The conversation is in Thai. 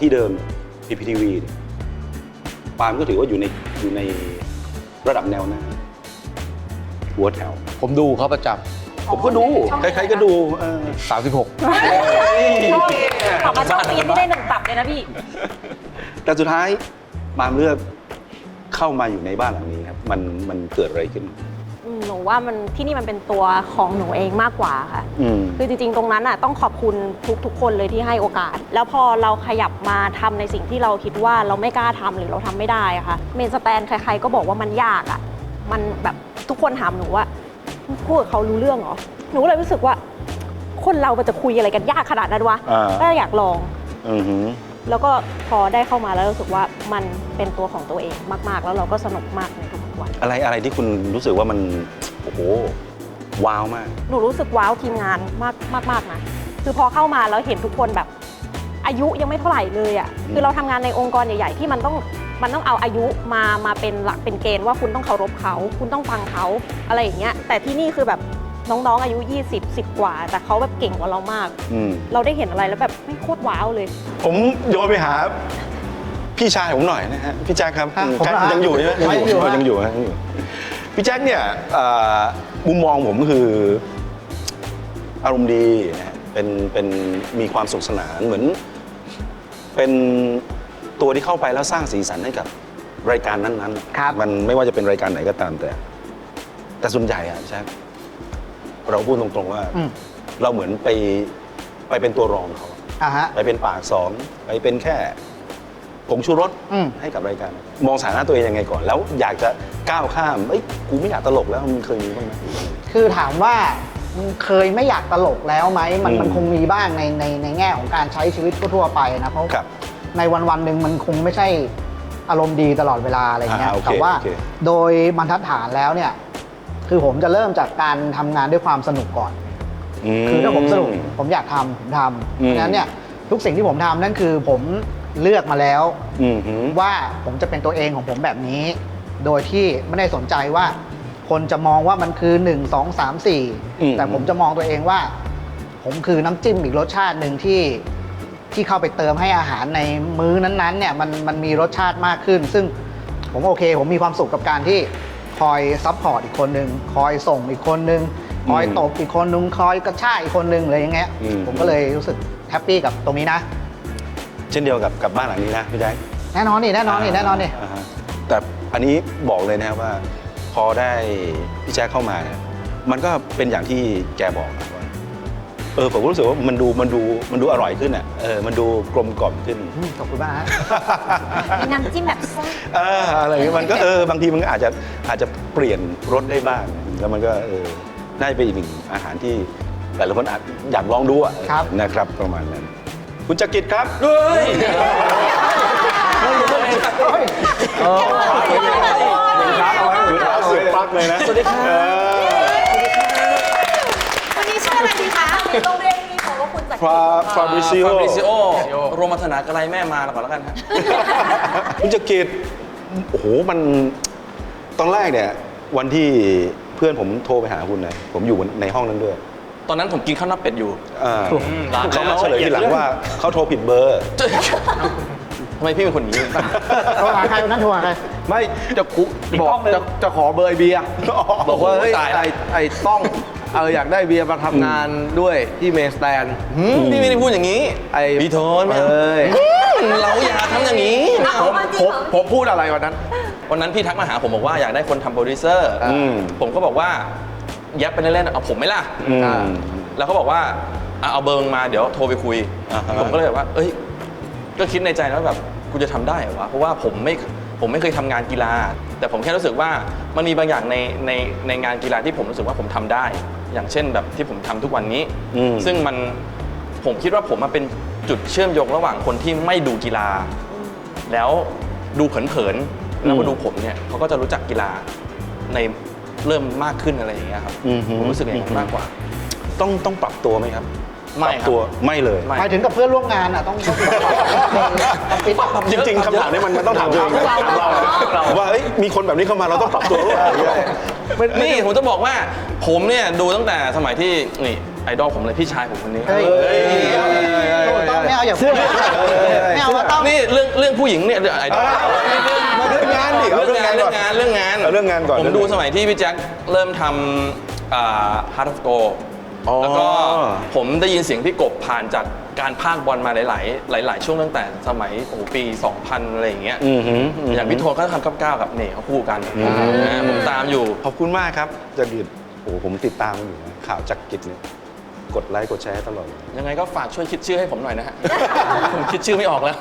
ที่เดิม PPTV เนี่ยปาล์มก็ถือว่าอยู่ในอยู่ในระดับแนวหน้าหัวแถว ผมดูเขาประจผมก็ดู ใครๆก็ดูเออำ36กลับมาช่องปีนไม่ได้หนึ่งตับเลยนะพี่ แต่สุดท้ายปาล์มเลือกเข้ามาอยู่ในบ้านหลังนี้ครับ มันมันเกิดอะไรขึ้นอืมห นูว่ามันที่นี่มันเป็นตัวของหนูเองมากกว่าค่ะ อืม คือจริงๆ ตรงนั้นอะต้องขอบคุณทุกๆ คนเลยที่ให้โอกาส แล้วพอเราขยับมาทำในสิ่งที่เราคิดว่าเราไม่กล้าทำหรือเราทำไม่ได้อะค่ะเมนสแตนใครๆก็บอกว่ามันยากอะมันแบบทุกคนถามหนูว่าพูดกับเขารู้เรื่องเหรอหนูก็เลยรู้สึกว่า คนเรามันจะคุยอะไรกันยากขนาดนั้นวะอ่า ก็อยากลอง อือหือ แล้วก็พอได้เข้ามาแล้วรู้สึกว่ามันเป็นตัวของตัวเองมากๆ แล้วเราก็สนุกมากในทุกๆวัน อะไรอะไรที่คุณรู้สึกว่ามันโอ้โห ว้าวมาก หนูรู้สึกว้าวทีมงานมากมากมากนะคือพอเข้ามาแล้วเห็นทุกคนแบบ อายุยังไม่เท่าไหร่เลยอะ่ะคือเราทำงานในองค์กรใหญ่ๆ ที่มันต้องมันต้องเอาอายุมามาเป็นหลักเป็นเกณฑ์ว่าคุณต้องเคารพเขา คุณต้องฟังเขาอะไรอย่างเงี้ยแต่ที่นี่คือแบบน้องๆอายุ 20 10 กว่า แต่เขาแบบเก่งกว่าเรามาก อืม เราได้เห็นอะไรแล้วแบบไม่โคตรว้าวเลย ผมโยนไปหา พี่ชายผมหน่อยนะฮะพี่แจ็คครับฮะผมแจ็คเหรอฮะยังอยู่ใช่ไหมยังอยู่เออฮะยังอยู่ฮะยังอยู่ พี่แจ็คเนี่ยเอ่อมุมมองผมก็คืออารมณ์ดีนะฮะเป็นเป็นมีความสุขสนานเหมือน เป็นตัวที่เข้าไปแล้วสร้างสีสันให้กับรายการนั้นๆครับมันไม่ว่าจะเป็นรายการไหนก็ตามแต่ แต่ส่วนใหญ่อะพี่แจ็คเราพูดตรงๆว่า อืม เราเหมือนไปไปเป็นตัวรองเขา อะฮะ ไปเป็นปากสองไปเป็นแค่ ผงชูรสอืม ให้กับรายการ มองสถานะตัวเองยังไงก่อน แล้วอยากจะก้าวข้ามเอ้ยกูไม่อยากตลกแล้วมันเคยมีบ้างไหม คือถามว่าเคยไม่อยากตลกแล้วไหมมันอืมมันคงมีบ้างในในในแง่ของการใช้ชีวิตทั่วๆไปนะเพราะครับในวันวันๆหนึ่งมันคงไม่ใช่อารมณ์ดีตลอดเวลาอะไรเงี้ยอ่าโอเคแต่ว่าโอเค โดยบรรทัดฐานแล้วเนี่ย คือผมจะเริ่มจากการทำงานด้วยความสนุกก่อน คือถ้าผมสนุกผมอยากทำผมทำอืมเพราะฉะนั้นเนี่ยทุกสิ่งที่ผมทำนั่นคือผม เลือกมาแล้วอืมหืมว่าผมจะเป็นตัวเองของผมแบบนี้ โดยที่ไม่ได้สนใจว่า คนจะมองว่ามันคือ 1 2 3อืม4แต่ผมจะมองตัวเองว่า ผมคือน้ำจิ้มอีกรสชาติหนึ่งที่ที่เข้าไปเติมให้อาหารในมื้อนั้นๆเนี่ยมันมันมีรสชาติมากขึ้น ซึ่งผมโอเค ผมมีความสุขกับการที่คอยซัพพอร์ตอีกคนนึง คอยส่งอีกคนนึง คอยตบอีกคนนึง คอยกระชากอีกคนนึงอะไรอย่างเงี้ย อืม ผมก็เลยรู้สึกแฮปปี้กับตรงนี้นะ เช่นเดียวกับกับบ้านหลังนี้นะพี่แจ๊คแน่นอนนี่แน่นอนนี่แน่นอนนี่าฮะแต่อันนี้บอกเลยนะครับว่า พอได้พี่แจ๊คเข้ามาเนี่ยมันก็เป็นอย่างที่แกบอกนะว่าเออผมก็รู้สึกว่ามันดูมันดูมันดูอร่อยขึ้นอะเออมันดูกลมกล่อมขึ้น อืมขอบคุณมากฮะ มีน้ำจิ้มแบบซ่าเอออะไรอย่างเงี้ยมันก็เออบางทีมันก็อาจจะอาจจะเปลี่ยนรสได้บ้าง แล้วมันก็เออได้ไปนอีกหนึ่งอาหารที่แต่ละคนอาจอยากลองดูอะครับ นะครับประมาณนั้น คุณจักริดครับสุดปักเลยนะสวัสดีครับวันนี้ชื่ออะไรดีคะโรงเรียนมีของว่าคุณจักรฟาฟาบริซิโอฟาบริซิโอโรมาธนากระไรแม่มาแล้วก่อนแล้วกันฮะคุณจักริดโอ้โหมันตอนแรกเนี่ยวันที่เพื่อนผมโทรไปหาคุณนะผมอยู่ในห้องนั้นด้วย ตอนนั้นผมกินข้าวหน้าเป็ดอยู่ อ่าร้านเขามาแล้วเฉลยทีหลังว่าเขาโทรผิดเบอร์ ทำไมพี่เป็นคนอย่างนี้ โทรหาใครวันนั้นโทรหาใคร ไม่จะคุบอกจะจะขอเบอร์ไอเบียร์บอกว่าเฮ้ยตายละ ไอไอต้องเอออยากได้เบียร์มาทำงานด้วยที่เมนสแตน หืมพี่ไม่ได้พูดอย่างนี้ไอ้พี่โทนไม่เอาเอ้ย อืมเราอย่าทำอย่างนี้ไม่เอาผมผมพูดอะไรวันนั้น วันนั้นพี่ทักมาหาผมบอกว่าอยากได้คนทำโปรดิวเซอร์อืม ผมก็บอกว่า แยับไปเล่นๆเอาผมไหมล่ะอืม อ่าแล้วเขาบอกว่าอะเอาเบอร์มึงมาเดี๋ยวโทรไปคุยอ่าฮะ ผมก็เลยแบบว่า เอ้ย ก็คิดในใจแล้วแบบกูจะทำได้เหรอวะเพราะว่าผมไม่ผมไม่เคยทำงานกีฬา แต่ผมแค่รู้สึกว่ามันมีบางอย่างในในในงานกีฬาที่ผมรู้สึกว่าผมทำได้ อย่างเช่นแบบที่ผมทำทุกวันนี้ อืม ซึ่งมันผมคิดว่าผมมาเป็นจุดเชื่อมโยงระหว่างคนที่ไม่ดูกีฬา แล้วดูเผินๆแล้วมาดูผมเนี่ยเขาก็จะรู้จักกีฬาใน เริ่มมากขึ้นอะไรอย่างเงี้ยครับอือหือผมรู้สึกอย่างนั้นมากกว่า ต้องต้องปรับตัวไหมครับ ไม่ปรับครับตัวไม่เลยไม่หมายถึงกับเพื่อนร่วมงานอะต้องต้องต้องปิดจริง ๆคำถามนี้มันมันต้องถามตัวเองนะถามเรานะว่าเอ้ยมีคนแบบนี้เข้ามาเราต้องปรับตัวหรือเปล่านี่ผมจะบอกว่าผมเนี่ยดูตั้งแต่สมัยที่นี่ไอดอลผมเลยพี่ชายผมคนนี้เฮ้ยต้องไม่เอาอย่างเสื้อไม่เอาว่าต้องนี่เรื่องเรื่องผู้หญิงเนี่ยไอดอลมาเรื่องงานดิเรื่องงานเรื่องงานเรื่องงานเอาเรื่องงานก่อนผมดูสมัยที่พี่แจ็คเริ่มทำอ่า Heart of Gold อ๋ อ แล้วก็ผมได้ยินเสียงพี่กบผ่านจากการพากย์บอลมาหลาย ๆ หลาย ๆ ช่วงตั้งแต่สมัยโอ้โหปี 2000 อะไรอย่างเงี้ยอือหืออย่างพี่โทนก็ทำกับก้าวกับเน่เขาคู่กันนะผมตามอยู่ ขอบคุณมากครับจะดิดโอ้โหผมติดตามอยู่นะข่าวจักรกิจเนี่ยกดไลค์กดแชร์ตลอดเลย ยังไงก็ฝากช่วยคิดชื่อให้ผมหน่อยนะฮะ ผมคิดชื่อไม่ออกแล้ว